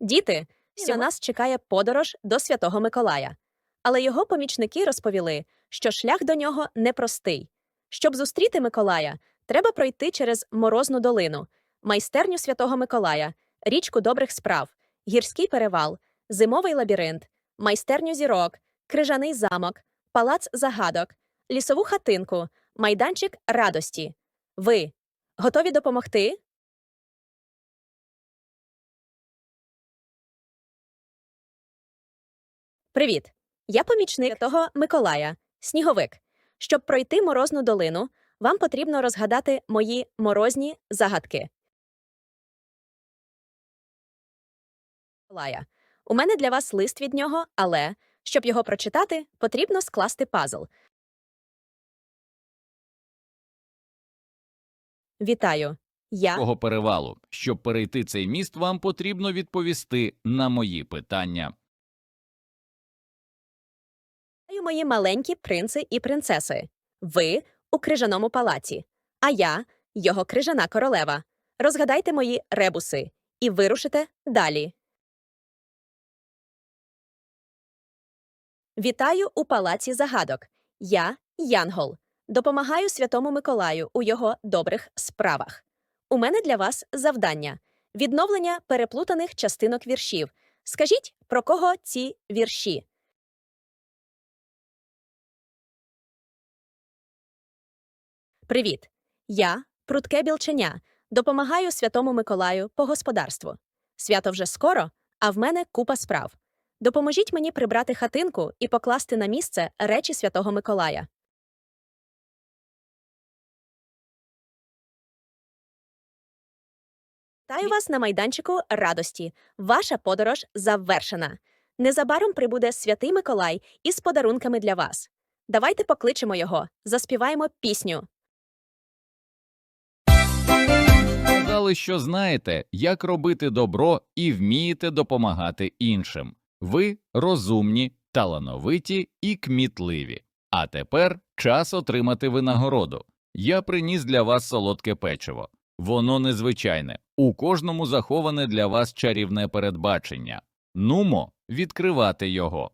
Діти, на нас чекає подорож до Святого Миколая. Але його помічники розповіли, що шлях до нього непростий. Щоб зустріти Миколая, треба пройти через Морозну долину, майстерню Святого Миколая, річку добрих справ, гірський перевал, зимовий лабіринт, майстерню зірок, крижаний замок, палац загадок, лісову хатинку, майданчик радості. Ви готові допомогти? Привіт! Я помічник того Миколая, сніговик. Щоб пройти морозну долину, вам потрібно розгадати мої морозні загадки. Миколая. У мене для вас лист від нього, але щоб його прочитати, потрібно скласти пазл. Вітаю. Я Кого перевалу. Щоб перейти цей міст, вам потрібно відповісти на мої питання. Вітаю, мої маленькі принци і принцеси. Ви у крижаному палаці, а я його крижана королева. Розгадайте мої ребуси і вирушите далі. Вітаю у палаці загадок. Я Янгол. Допомагаю Святому Миколаю у його добрих справах. У мене для вас завдання відновлення переплутаних частинок віршів. Скажіть, про кого ці вірші? Привіт! Я прудке білченя. Допомагаю Святому Миколаю по господарству. Свято вже скоро, а в мене купа справ. Допоможіть мені прибрати хатинку і покласти на місце речі Святого Миколая. Вітаю вас на майданчику радості. Ваша подорож завершена. Незабаром прибуде святий Миколай із подарунками для вас. Давайте покличемо його, заспіваємо пісню. Сказали, що знаєте, як робити добро і вмієте допомагати іншим. Ви розумні, талановиті і кмітливі. А тепер час отримати винагороду. Я приніс для вас солодке печиво. Воно незвичайне. У кожному заховане для вас чарівне передбачення. Нумо відкривати його.